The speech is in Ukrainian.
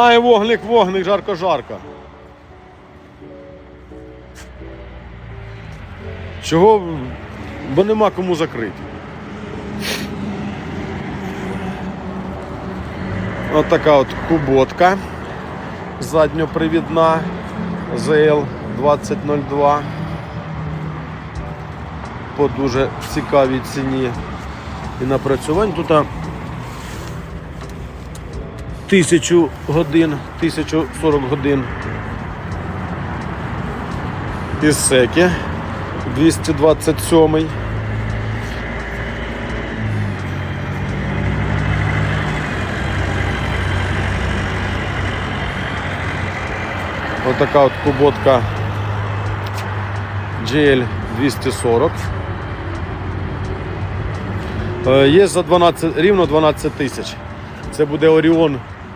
Ай, вогник, вогник, жарко, жарко. Чого? Бо нема кому закрити. От така от куботка задньопривідна ZL 2002 по дуже цікавій ціні і напрацювань тут тисячу годин, 1040 годин. Ісеки 227. Отака от куботка GL 240. Е, Є за 12, рівно 12 тисяч. Це буде Оріон